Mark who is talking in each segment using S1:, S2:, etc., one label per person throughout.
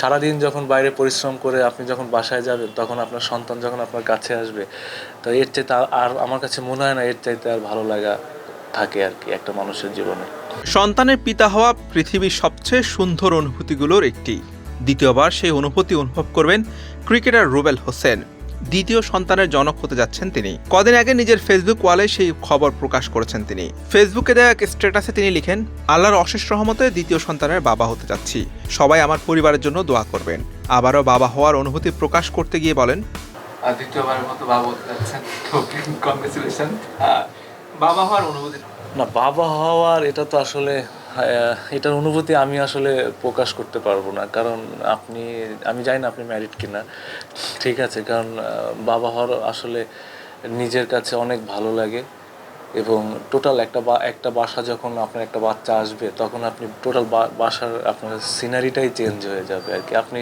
S1: সারাদিন যখন বাইরে পরিশ্রম করে আপনি যখন বাসায় যাবেন, তখন আপনার সন্তান যখন আপনার কাছে আসবে, তো এর চাইতে আর- আমার কাছে মনে হয় না এর চাইতে আর ভালো লাগা থাকে আর কি একটা মানুষের জীবনে।
S2: সন্তানের পিতা হওয়া পৃথিবীর সবচেয়ে সুন্দর অনুভূতিগুলোর একটি। দ্বিতীয়বার সেই অনুভূতি অনুভব করবেন ক্রিকেটার রুবেল হোসেন। দ্বিতীয় সন্তানের জনক হতে যাচ্ছেন তিনি। কদিন আগে নিজের ফেসবুক ওয়ালে সেই খবর প্রকাশ করেছেন তিনি। ফেসবুকে দেওয়া এক স্ট্যাটাসে তিনি লিখেন আল্লাহর অশেষ রহমতে দ্বিতীয় সন্তানের বাবা হতে যাচ্ছি। সবাই আমার পরিবারের জন্য দোয়া করবেন। আবারও বাবা হওয়ার অনুভূতি প্রকাশ করতে গিয়ে বলেন
S3: দ্বিতীয়বারের মতো বাবা হতে যাচ্ছেন কংগ্রেচুলেশন বাবা হওয়ার অনুভূতি
S1: না বাবা হওয়ার এটা তো আসলে এটার অনুভূতি আমি আসলে প্রকাশ করতে পারব না। কারণ আপনি, আমি জানি না আপনি ম্যারিড কিনা। ঠিক আছে, কারণ বাবা হওয়ার আসলে নিজের কাছে অনেক ভালো লাগে এবং টোটাল একটা বা, একটা বাসা যখন আপনার একটা বাচ্চা আসবে, তখন আপনি টোটাল বাসার আপনার সিনারিটাই চেঞ্জ হয়ে যাবে আর কি আপনি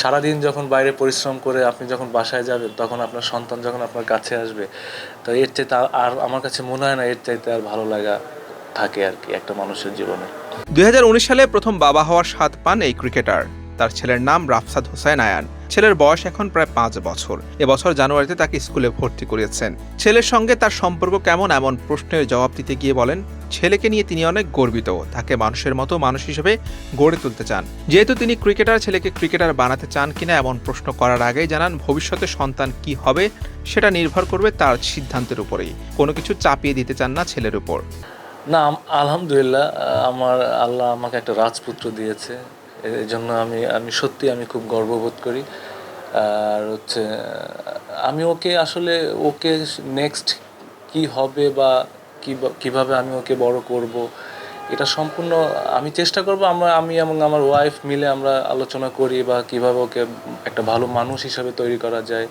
S1: সারাদিন যখন বাইরে পরিশ্রম করে আপনি যখন বাসায় যাবেন, তখন আপনার সন্তান যখন আপনার কাছে আসবে, তো এর চাইতে আর আমার কাছে মনে হয় না এর চাইতে আর ভালো লাগা থাকে আর কি, একটা মানুষের জীবনে।
S2: দুই হাজার উনিশ সালে প্রথম বাবা হওয়ার স্বাদ পান এই ক্রিকেটার। তার ছেলের নাম রাফসাদ হোসেন আয়ান। ছেলের বয়স এখন প্রায় পাঁচ বছর। এবছর জানুয়ারিতে তাকে স্কুলে ভর্তি করিয়েছেন ছেলের সঙ্গে তার সম্পর্ক কেমন, এমন প্রশ্নের জবাব দিতে গিয়ে বলেন, ছেলেকে নিয়ে তিনি অনেক গর্বিত। তাকে মানুষের মতো মানুষ হিসেবে গড়ে তুলতে চান। যেহেতু তিনি ক্রিকেটার, ছেলেকে ক্রিকেটার বানাতে চান কিনা এমন প্রশ্ন করার আগেই জানান, ভবিষ্যতে সন্তান কি হবে সেটা নির্ভর করবে তার সিদ্ধান্তের উপরেই। কোনো কিছু চাপিয়ে দিতে চান না ছেলের উপর।
S1: না আলহামদুলিল্লাহ আমার আল্লাহ আমাকে একটা রাজপুত্র দিয়েছে। এর জন্য আমি আমি সত্যি আমি খুব গর্ববোধ করি। আর হচ্ছে, আমি ওকে আসলে, ওকে নেক্সট কি হবে বা কীভাবে আমি ওকে বড় করব এটা সম্পূর্ণ, আমি চেষ্টা করব আমরা, আমি এবং আমার ওয়াইফ মিলে আমরা আলোচনা করি বা কীভাবে ওকে একটা ভালো মানুষ হিসাবে তৈরি করা যায়।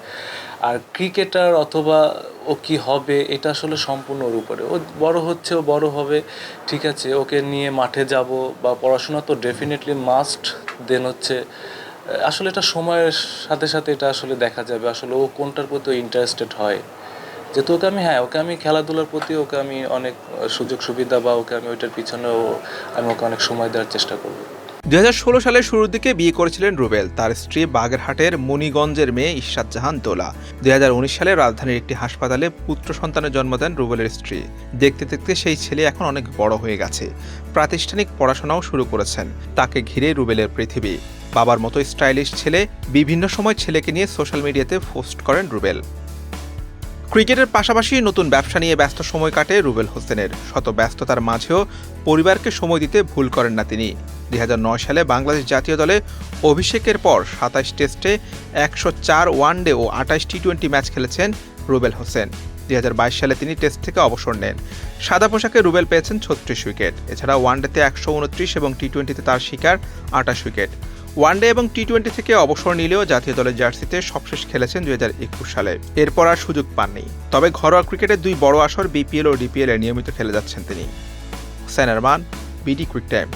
S1: আর ক্রিকেটার অথবা ও কি হবে, এটা আসলে সম্পূর্ণ ওর উপরে। ও বড় হচ্ছে, ও বড় হবে, ঠিক আছে, ওকে নিয়ে মাঠে যাব বা পড়াশোনা তো ডেফিনেটলি মাস্ট দেন হচ্ছে, আসলে এটা সময়ের সাথে সাথে এটা আসলে দেখা যাবে, আসলে ও কোনটার প্রতি ইন্টারেস্টেড হয়। যেহেতু ওকে আমি হ্যাঁ ওকে আমি খেলাধুলার প্রতি ওকে আমি অনেক সুযোগ সুবিধা বা ওকে আমি ওইটার পিছনেও আমি ওকে অনেক সময় দেওয়ার চেষ্টা করব।
S2: দুই সালের শুরুর দিকে বিয়ে করেছিলেন রুবেল, তার স্ত্রী বাগেরহাটের মণিগঞ্জের মেয়ে ইশরাত জাহান দোলা দুই সালে রাজধানীর একটি হাসপাতালে পুত্র সন্তানের জন্ম দেন রুবেলের স্ত্রী। দেখতে দেখতে সেই ছেলে এখন অনেক বড় হয়ে গেছে। প্রাতিষ্ঠানিক পড়াশোনাও শুরু করেছেন। তাকে ঘিরে রুবেলের পৃথিবী। বাবার মতো স্টাইলিশ ছেলে বিভিন্ন সময় ছেলেকে নিয়ে সোশ্যাল মিডিয়াতে পোস্ট করেন রুবেল। ক্রিকেটের পাশাপাশি নতুন ব্যবসা নিয়ে ব্যস্ত সময় কাটে রুবেল হোসেনের। শত ব্যস্ততার মাঝেও পরিবারকে সময় দিতে ভুল করেন না তিনি। দুই হাজার নয় সালে বাংলাদেশ জাতীয় দলে অভিষেকের পর সাতাশ টেস্টে একশো চার ওয়ানডে ও আঠাশ টি টোয়েন্টি ম্যাচ খেলেছেন রুবেল হোসেন। দুই হাজার বাইশ সালে তিনি টেস্ট থেকে অবসর নেন। সাদা পোশাকে রুবেল পেয়েছেন ছত্রিশ উইকেট। এছাড়া ওয়ানডেতে একশো উনত্রিশ এবং টি টোয়েন্টিতে তার শিকার আটাশ উইকেট। ওয়ানডে এবং টি টোয়েন্টি থেকে অবসর নিলেও জাতীয় দলের জার্সিতে সবশেষ খেলেছেন দুই হাজার একুশ সালে। এরপর আর সুযোগ পাননি। তবে ঘরোয়া ক্রিকেটের দুই বড় আসর বিপিএল ও ডিপিএল নিয়মিত খেলে যাচ্ছেন তিনি। সেনারমান বিডি কুইক টাইম।